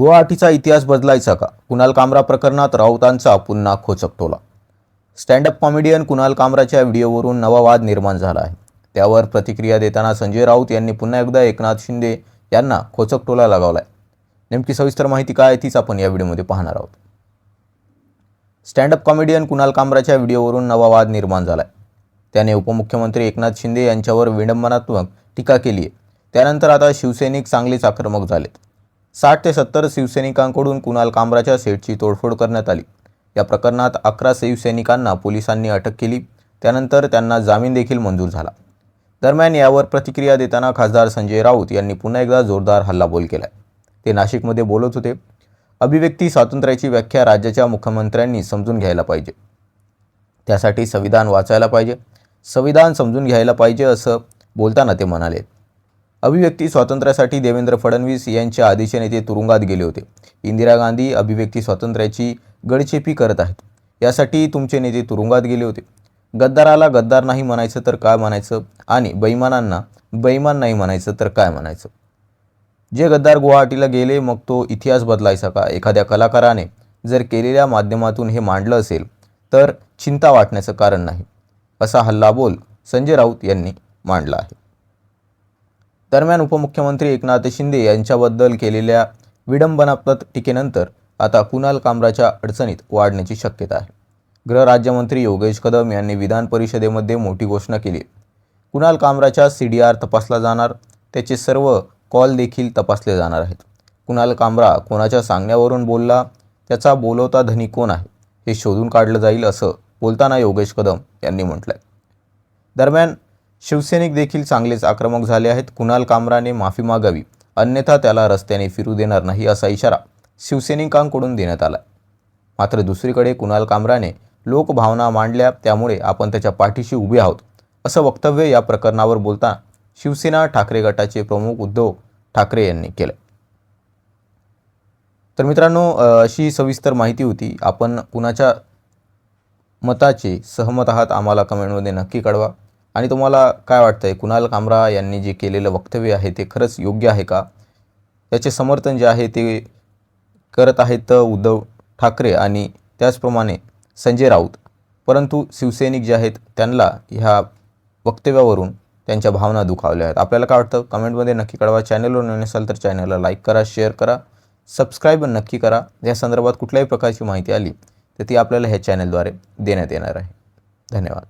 गुवाहाटीचा इतिहास बदलायचा का? कुणाल कामरा प्रकरणात राऊतांचा पुन्हा खोचकटोला स्टँडअप कॉमेडियन कुणाल कामराच्या व्हिडिओवरून नवा वाद निर्माण झाला आहे. त्यावर प्रतिक्रिया देताना संजय राऊत यांनी पुन्हा एकदा एकनाथ शिंदे यांना खोचकटोला लगावलाय. नेमकी सविस्तर माहिती काय आहे तीच आपण या व्हिडिओमध्ये पाहणार आहोत. स्टँडअप कॉमेडियन कुणाल कामराच्या व्हिडिओवरून नवा वाद निर्माण झालाय. त्याने उपमुख्यमंत्री एकनाथ शिंदे यांच्यावर विडंबनात्मक टीका केली आहे त्यानंतर आता शिवसैनिक चांगलेच आक्रमक झालेत. साठ ते सत्तर शिवसैनिकांकडून कुणाल कामराच्या सेटची तोडफोड करण्यात आली. या प्रकरणात अकरा शिवसैनिकांना पोलिसांनी अटक केली. त्यानंतर त्यांना जामीन देखील मंजूर झाला. दरम्यान यावर प्रतिक्रिया देताना खासदार संजय राऊत यांनी पुन्हा एकदा जोरदार हल्लाबोल केला ते नाशिकमध्ये बोलत होते. अभिव्यक्ती स्वातंत्र्याची व्याख्या राज्याच्या मुख्यमंत्र्यांनी समजून घ्यायला पाहिजे. त्यासाठी संविधान वाचायला पाहिजे. संविधान समजून घ्यायला पाहिजे असं बोलताना ते म्हणाले. अभिव्यक्ती स्वातंत्र्यासाठी देवेंद्र फडणवीस यांच्या आधीचे नेते तुरुंगात गेले होते. इंदिरा गांधी अभिव्यक्ती स्वातंत्र्याची गडचेपी करत आहेत. यासाठी तुमचे नेते तुरुंगात गेले होते. गद्दाराला गद्दार नाही म्हणायचं तर काय म्हणायचं? आणि बैमानांना बैमान नाही म्हणायचं तर काय म्हणायचं? जे गद्दार गुवाहाटीला गेले मग तो इतिहास बदलायचा का? एखाद्या कलाकाराने जर केलेल्या माध्यमातून हे मांडलं असेल तर चिंता वाटण्याचं कारण नाही असा हल्लाबोल संजय राऊत यांनी मांडला आहे. दरम्यान उपमुख्यमंत्री एकनाथ शिंदे यांच्याबद्दल केलेल्या विडंबनाप्रत टीकेनंतर आता कुणाल कामराच्या अडचणीत वाढण्याची शक्यता आहे. गृहराज्यमंत्री योगेश कदम यांनी विधान परिषदेमध्ये मोठी घोषणा केली. कुणाल कामराच्या सी डी आर तपासला जाणार त्याचे सर्व कॉल देखील तपासले जाणार आहेत. कुणाल कामरा कोणाच्या सांगण्यावरून बोलला त्याचा बोलवता धनी कोण आहे हे शोधून काढलं जाईल असं बोलताना योगेश कदम यांनी म्हटलं आहे दरम्यान शिवसैनिक देखील चांगलेच आक्रमक झाले आहेत. कुणाल कामराने माफी मागावी. अन्यथा त्याला रस्त्याने फिरू देणार नाही असा इशारा शिवसैनिकांकडून देण्यात आला मात्र दुसरीकडे कुणाल कामराने लोकभावना मांडल्या त्यामुळे आपण त्याच्या पाठीशी उभे आहोत. असं वक्तव्य या प्रकरणावर बोलताना शिवसेना ठाकरे गटाचे प्रमुख उद्धव ठाकरे यांनी केलं तर मित्रांनो अशी सविस्तर माहिती होती. आपण कुणाच्या मताचे सहमत आहात आम्हाला कमेंटमध्ये नक्की कळवा. आणि तुम्हाला काय वाटतं आहे कुणाल कामरा यांनी जे केलेलं वक्तव्य आहे ते खरंच योग्य आहे का? त्याचे समर्थन जे आहे ते करत आहेत उद्धव ठाकरे आणि त्याचप्रमाणे संजय राऊत. परंतु शिवसैनिक जे आहेत त्यांना ह्या वक्तव्यावरून त्यांच्या भावना दुखावल्या आहेत. आपल्याला काय वाटतं? कमेंटमध्ये नक्की कळवा. चॅनलवर नवीन असाल तर चॅनलला लाईक करा शेअर करा सबस्क्राईब नक्की करा. या संदर्भात कुठल्याही प्रकारची माहिती आली तर ती आपल्याला ह्या चॅनलद्वारे देण्यात येणार आहे. धन्यवाद.